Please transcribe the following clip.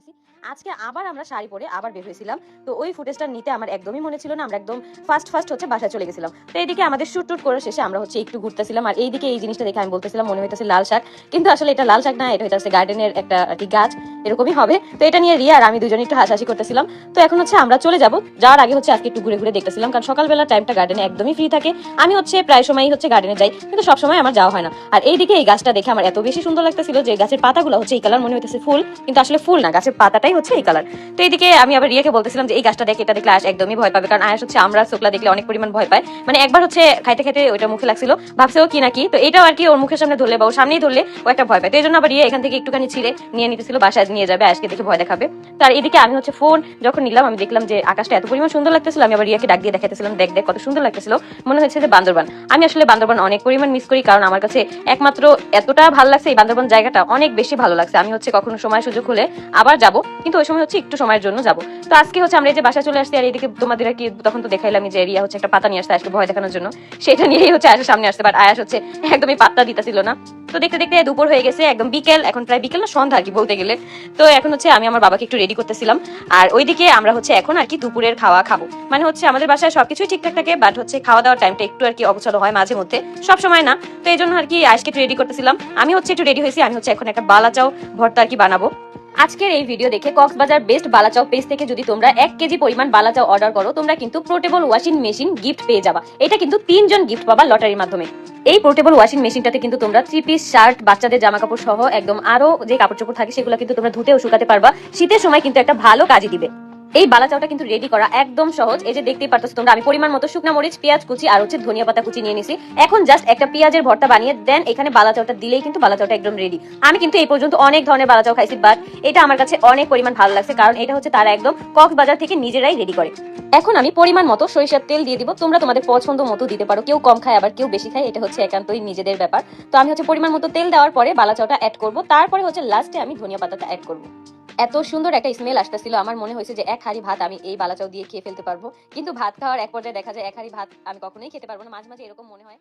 বলতেছি আজকে আবার আমরা শাড়ি পরে আবার বের হয়েছিলাম। তো ওই ফুটেজটা নিতে আমার একদমই মনে ছিল না, আমরা একদম ফার্স্ট ফার্স্ট হচ্ছে বাসায় চলে গেছিলাম। তো এইদিকে আমাদের শুট টুট করে শেষে আমরা হচ্ছে একটু ঘুরতেছিলাম, আর এইদিকে এই জিনিসটা দেখে আমি বলতেছিলাম, মনে হইতেছে লাল শাক। কিন্তু আসলে এটা লাল শাক না, এটা হইতেছে গার্ডেনের একটা আর কি গাছ, এরকমই হবে। তো এটা নিয়ে রিয়া আর আমি দুজনে একটু হাসাহাসি করতেছিলাম। তো এখন হচ্ছে আমরা চলে যাব। যাওয়ার আগে হচ্ছে আজকে একটু ঘুরে ঘুরে দেখতেছিলাম, কারণ সকালবেলা টাইমটা গার্ডেনে একদমই ফ্রি থাকে। আমি হচ্ছে প্রায় সময়ই হচ্ছে গার্ডেনে যাই, কিন্তু সবসময় আমার যাওয়া হয় না। আর এইদিকে এই গাছটা দেখে আমার এত বেশি সুন্দর লাগতেছিল যে গাছের পাতাগুলো হচ্ছে এই কালার মনে হইতেছে ফুল, কিন্তু আসলে ফুল না গাছের পাতাটাই হচ্ছে এই কালার তো এইদিকে আমি আবার রিয়াকে বলতেছিলাম যে, এই গাছটা দেখে, এটা দেখলে আয়াস একদমই ভয় পাবে। কারণ আয়াস হচ্ছে আমরা শুকলা দেখলে অনেক পরিমাণ ভয় পায়। মানে একবার হচ্ছে খাইতে খাইতে ওইটা মুখে লাগছিল, ভাবছে ও কি নাকি তো এটাও আর কি ওর মুখের সামনে ধরলে বা ওর সামনেই ধরলে ও একটা ভয় পায়। তো এই জন্য আবার রিয়া এখান থেকে একটুখানি ছিঁড়ে নিয়ে নিতেছিল, বাসায় নিয়ে যাবে আজকে দেখে ভয় দেখাবে। তার এদিকে আমি হচ্ছে ফোন যখন নিলাম, আমি দেখলাম যে আকাশটা এত পরিমাণ সুন্দর লাগতেছিল, আমি আবার রিয়াকে ডাক দিয়ে দেখাতেছিলাম দেখ দেখ, কত সুন্দর লাগতেছিল। মনে হচ্ছে যে বান্দরবান। আমি আসলে বান্দরবান অনেক পরিমাণ মিস করি, কারণ আমার কাছে একমাত্র এতটা ভালো লাগছে এই বান্দরবান জায়গাটা, অনেক বেশি ভালো লাগছে। আমি হচ্ছে কখনো সময় সুযোগ হলে আবার যাব, কিন্তু ওই সময় হচ্ছে একটু সময়ের জন্য যাব। তো আজকে হচ্ছে আমরা এই যে বাসায় চলে আসছি আর এদিকে তোমাদের কি তখন তো দেখাইলাম যে রিয়া হচ্ছে একটা পাতা নিয়ে আসতে আজকে ভয় দেখানোর জন্য। সেটা নিয়েই হচ্ছে আয়াসের সামনে আসতে বাট আয়াস হচ্ছে একদমই পাত্তা দিতেছিল না। তো দেখতে দেখতে দুপুর হয়ে গেছে, একদম বিকেল, এখন প্রায় বিকেল না, সন্ধ্যা কি বলতে গেলে। তো এখন হচ্ছে আমি আমার বাবাকে একটু রেডি করতেছিলাম। আর ওইদিকে আমরা হচ্ছে এখন আর কি দুপুরের খাওয়া খাব। মানে হচ্ছে আমাদের বাসায় সবকিছুই ঠিকঠাক থাকে বাট হচ্ছে খাওয়া দাওয়ার টাইমটা একটু আর কি অগোছালো হয় মাঝে মধ্যে। সব সময় না। তো এই জন্য আর কি আজকে একটু রেডি করতেছিলাম। আমি হচ্ছে একটু রেডি হয়েছি, আমি হচ্ছে এখন একটা বালাচাও ভর্তা আর কি বানাবো। আজকের এই ভিডিও দেখে কক্সবাজার বেস্ট বালাচাও পেজ থেকে যদি তোমরা এক কেজি পরিমাণ বালাচাও অর্ডার করো, তোমরা কিন্তু পোর্টেবল ওয়াশিং মেশিন গিফট পেয়ে যাবা। এটা কিন্তু তিনজন গিফট পাবা লটারির মাধ্যমে। এই পোর্টেবল ওয়াশিং মেশিনটাতে কিন্তু তোমরা থ্রি পিস শার্ট বাচ্চাদের জামা কাপড় সহ একদম আরও যে কাপড় চোপড় থাকে, সেগুলো কিন্তু তোমরা ধুতে ও শুকাতে পারবা। শীতের সময় কিন্তু একটা ভালো কাজে দিবে। এই বালাচাওটা কিন্তু রেডি করা একদম সহজ। এই যে দেখতেই পারতো তোমরা, আমি পরিমাণ মতো শুকনা মরিচ, পেঁয়াজ কুচি আর হচ্ছে ধনিয়া পাতা কুচি নিয়ে নিছি। এখন জাস্ট একটা পেঁয়াজের ভর্তা বানিয়ে দেন, এখানে বালাচাওটা দিলেই কিন্তু বালাচাওটা একদম রেডি আমি কিন্তু এই পর্যন্ত অনেক ধরনের বালাচাও খাইছি বাট এটা আমার কাছে অনেক পরিমাণ ভালো লাগছে, কারণ এটা হচ্ছে তারা একদম কক্সবাজার থেকে নিজেরাই রেডি করে। এখন আমি পরিমাণ মতো সরিষার তেল দিয়ে দিব, তোমরা তোমাদের পছন্দ মতো দিতে পারো, কেউ কম খায়, আবার কেউ বেশি খায়, এটা হচ্ছে একান্তই নিজেদের ব্যাপার। তো আমি হচ্ছে পরিমাণ মতো তেল দেওয়ার পরে বালাচাওটা অ্যাড করব, তারপরে হচ্ছে লাস্টে আমি ধনিয়া পাতাটা অ্যাড করব। এত সুন্দর একটা স্মেল আসতেছিল। আমার মনে হয়েছে যে এক হাড়ি ভাত আমি এই বালাচাও দিয়ে খেয়ে ফেলতে পারব। কিন্তু ভাত খাওয়ার এক পর্যায়ে দেখা যায়, এক হাড়ি ভাত আমি কখনোই খেতে পারব না। মাঝে মাঝে এরকম মনে হয়।